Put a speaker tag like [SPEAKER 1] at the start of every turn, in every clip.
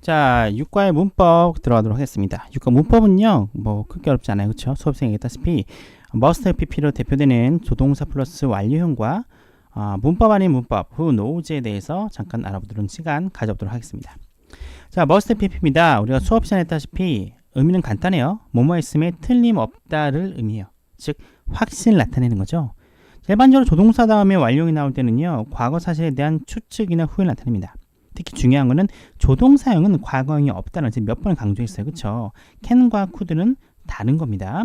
[SPEAKER 1] 자, 육과의 문법 들어가도록 하겠습니다. 육과 문법은요, 뭐 크게 어렵지 않아요, 그렇죠? 수업생이 했다시피 must pp로 대표되는 조동사 플러스 완료형과 아, 문법 아닌 문법 who knows에 대해서 잠깐 알아보도록 시간 가져보도록 하겠습니다. 자, must pp입니다. 우리가 수업 시간에 했다시피 의미는 간단해요. 뭐뭐 했음에 틀림없다를 의미해요. 즉 확실 나타내는 거죠. 일반적으로 조동사 다음에 완료형이 나올 때는요, 과거 사실에 대한 추측이나 후회를 나타냅니다. 특히 중요한 거는 조동사형은 과거형이 없다는 몇번 강조했어요. 그쵸? can과 could는 다른 겁니다.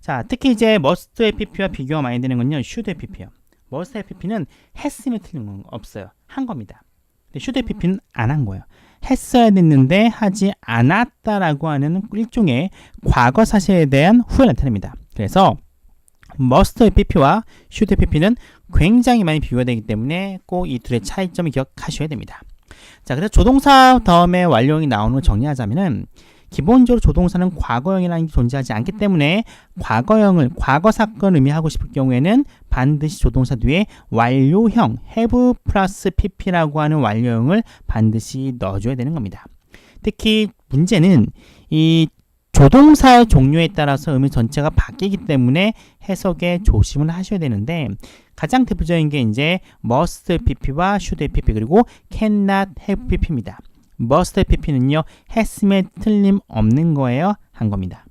[SPEAKER 1] 자, 특히 이제 must pp와 비교가 많이 되는 건요, should pp요. must pp는 했으면 틀린 건 없어요. 한 겁니다. 근데 should pp는 안 한 거예요. 했어야 됐는데 하지 않았다라고 하는 일종의 과거 사실에 대한 후회를 나타냅니다. 그래서 must pp와 should pp는 굉장히 많이 비교가 되기 때문에 꼭 이 둘의 차이점을 기억하셔야 됩니다. 자, 그래서 조동사 다음에 완료형이 나오는 걸 정리하자면은 기본적으로 조동사는 과거형이라는 게 존재하지 않기 때문에 과거형을 과거 사건을 의미하고 싶을 경우에는 반드시 조동사 뒤에 완료형 have 플러스 pp라고 하는 완료형을 반드시 넣어줘야 되는 겁니다. 특히 문제는 이 조동사의 종류에 따라서 의미 전체가 바뀌기 때문에 해석에 조심을 하셔야 되는데 가장 대표적인 게 이제 must pp와 should pp 그리고 cannot have pp입니다. must pp는요 했음에 틀림없는 거예요 한 겁니다.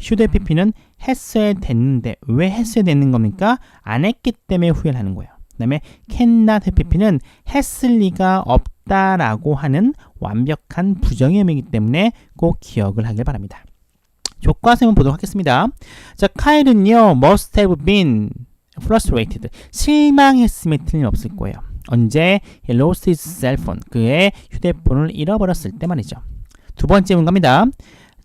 [SPEAKER 1] should pp는 했어야 됐는데 왜 했어야 되는 겁니까? 안 했기 때문에 후회를 하는 거예요. 그 다음에 cannot have pp는 했을 리가 없다라고 하는 완벽한 부정의음이기 때문에 꼭 기억을 하길 바랍니다. 교과서문 보도록 하겠습니다. 자, 카일은요, must have been frustrated. 실망했음에 틀림없을 거예요. 언제? He lost his cell phone. 그의 휴대폰을 잃어버렸을 때 말이죠. 두 번째 문갑니다.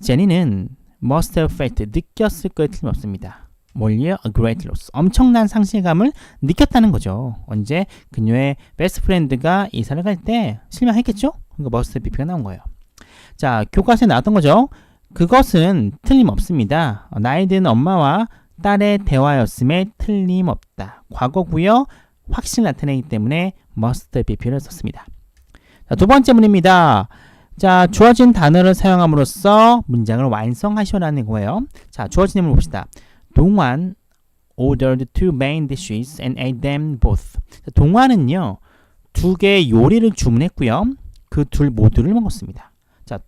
[SPEAKER 1] 제니는 must have felt. 느꼈을 거에 틀림없습니다. 뭘요? A great loss. 엄청난 상실감을 느꼈다는 거죠. 언제? 그녀의 베스트 프렌드가 이사를 갈 때 실망했겠죠? 그러니까 must pp가 나온 거예요. 자, 교과서에 나왔던 거죠. 그것은 틀림없습니다. 나이 든 엄마와 딸의 대화였음에 틀림없다. 과거고요. 확실 나타내기 때문에 must pp를 썼습니다. 자, 두 번째 문입니다. 자, 주어진 단어를 사용함으로써 문장을 완성하시라는 거예요. 자, 주어진 내용을 봅시다. 동환 ordered two main dishes and ate them both. 자, 동환은요. 두 개의 요리를 주문했고요. 그 둘 모두를 먹었습니다. 자,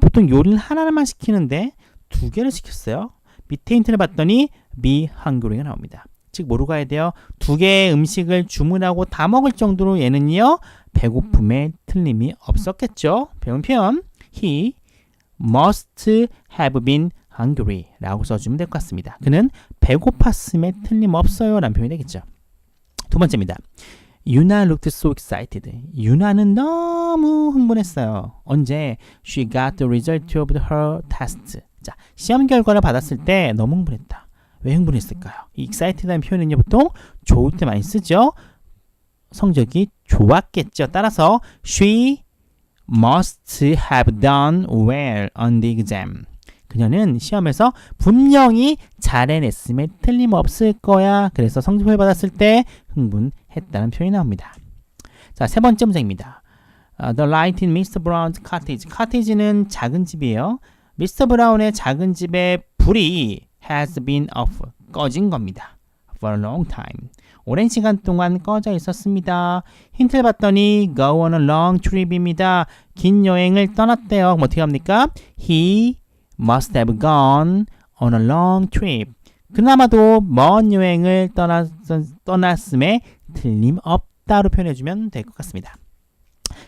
[SPEAKER 1] 보통 요리를 하나만 시키는데 두 개를 시켰어요. 밑에 힌트를 봤더니 hungry가 나옵니다. 즉 뭐로 가야 돼요? 두 개의 음식을 주문하고 다 먹을 정도로 얘는요 배고픔에 틀림이 없었겠죠. 배운 표현 he must have been hungry 라고 써주면 될 것 같습니다. 그는 배고팠음에 틀림없어요 라는 표현이 되겠죠. 두 번째입니다. 유나 looked so excited. 유나는 너무 흥분했어요. 언제? She got the result of her test. 자, 시험 결과를 받았을 때 너무 흥분했다. 왜 흥분했을까요? 이 excited라는 표현은요, 보통 좋을 때 많이 쓰죠. 성적이 좋았겠죠. 따라서 she must have done well on the exam. 그녀는 시험에서 분명히 잘 해냈음에 틀림없을 거야. 그래서 성적을 받았을 때 흥분 했다는 표현이 나옵니다. 자, 세 번째 문장입니다. Uh, the light in Mr. Brown's cottage. cottage는 작은 집이에요. 미스터 브라운의 작은 집에 불이 has been off. 꺼진 겁니다. for a long time. 오랜 시간 동안 꺼져 있었습니다. 힌트를 봤더니 go on a long trip입니다. 긴 여행을 떠났대요. 뭐 어떻게 합니까? He must have gone on a long trip. 그나마도 먼 여행을 떠났, 떠났음에 틀림없다로 표현해주면 될 것 같습니다.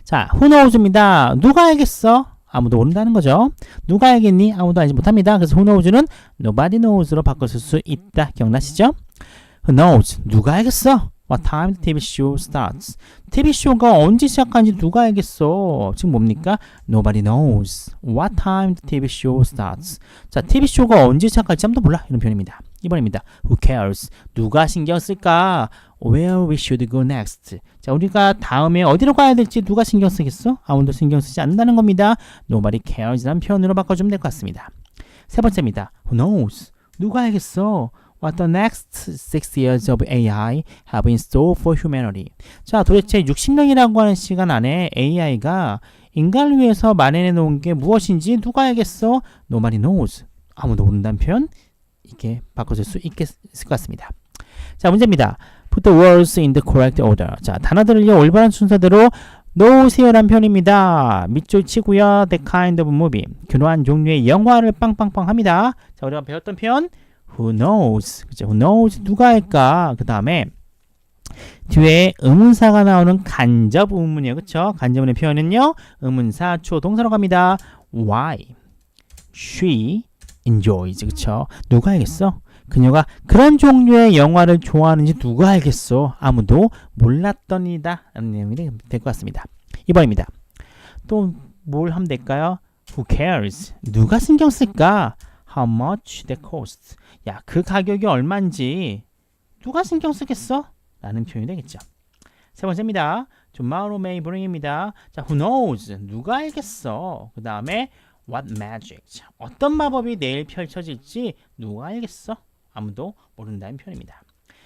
[SPEAKER 1] 자, knows입니다. 누가 알겠어? 아무도 모른다는 거죠. 누가 알겠니? 아무도 알지 못합니다. 그래서 who knows는 nobody knows로 바꿔쓸 수 있다. 기억나시죠? Who knows? 누가 알겠어? What time the TV show starts? TV 쇼가 언제 시작하는지 누가 알겠어? 지금 뭡니까? Nobody knows. What time the TV show starts? 자, TV 쇼가 언제 시작할지 아무도 몰라. 이런 표현입니다. 2번입니다. Who cares? 누가 신경 쓸까? Where we should go next? 자, 우리가 다음에 어디로 가야 될지 누가 신경 쓰겠어? 아무도 신경 쓰지 않는다는 겁니다. Nobody cares라는 표현으로 바꿔주면 될 것 같습니다. 세 번째입니다. Who knows? 누가 알겠어? What the next six years of AI have in store for humanity. 자, 도대체 60년이라고 하는 시간 안에 AI가 인간을 위해서 마련해 놓은 게 무엇인지 누가 알겠어? Nobody knows. 아무도 모른다는 표현 이렇게 바꿔줄 수 있겠, 있을 것 같습니다. 자 문제입니다. Put the words in the correct order. 자 단어들을요 올바른 순서대로 놓으세요란 표현입니다. 밑줄 치고요. The kind of movie. 그러한 종류의 영화를 빵빵빵 합니다. 자 우리가 배웠던 표현 Who knows? 그죠? Who knows? 누가 할까? 그 다음에 뒤에 의문사가 나오는 간접 의문이에요. 그쵸? 간접 의문의 표현은요. 의문사 주어 동사로 갑니다. Why? She enjoys. 그쵸? 누가 알겠어? 그녀가 그런 종류의 영화를 좋아하는지 누가 알겠어? 아무도 몰랐던 이다. 라는 내용이 될 것 같습니다. 2번입니다. 또 뭘 하면 될까요? Who cares? 누가 신경 쓸까? How much that costs? 야, 그 가격이 얼마인지 누가 신경 쓰겠어? 라는 표현이 되겠죠. 세 번째입니다. Tomorrow may bring입니다. 자, who knows? 누가 알겠어? 그 다음에 what magic? 자, 어떤 마법이 내일 펼쳐질지 누가 알겠어? 아무도 모른다는 표현입니다.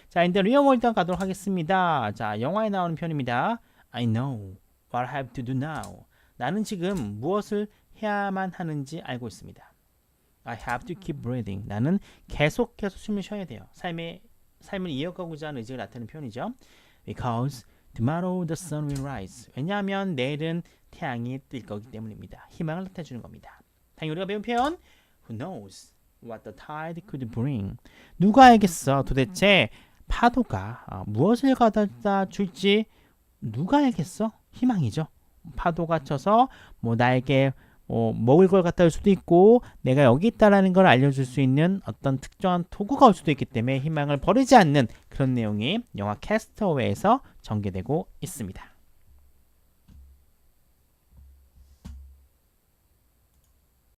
[SPEAKER 1] 자, 이제 리얼 월드 가도록 하겠습니다. 자, 영화에 나오는 표현입니다. I know what I have to do now. 나는 지금 무엇을 해야만 하는지 알고 있습니다. I have to keep breathing. 나는 계속해서 숨을 쉬어야 돼요. 삶의 삶을 이어가고자 하는 의지가 나타내는 표현이죠. Because tomorrow the sun will rise. 왜냐하면 내일은 태양이 뜰 거기 때문입니다. 희망을 나타내주는 겁니다. 당연히 우리가 배운 표현 Who knows what the tide could bring? 누가 알겠어? 도대체 파도가 어, 무엇을 가져다 줄지 누가 알겠어? 희망이죠. 파도가 쳐서 뭐 나에게 뭐 먹을 걸 갖다 줄 수도 있고 내가 여기 있다라는 걸 알려줄 수 있는 어떤 특정한 도구가 올 수도 있기 때문에 희망을 버리지 않는 그런 내용이 영화 캐스터웨이에서 전개되고 있습니다.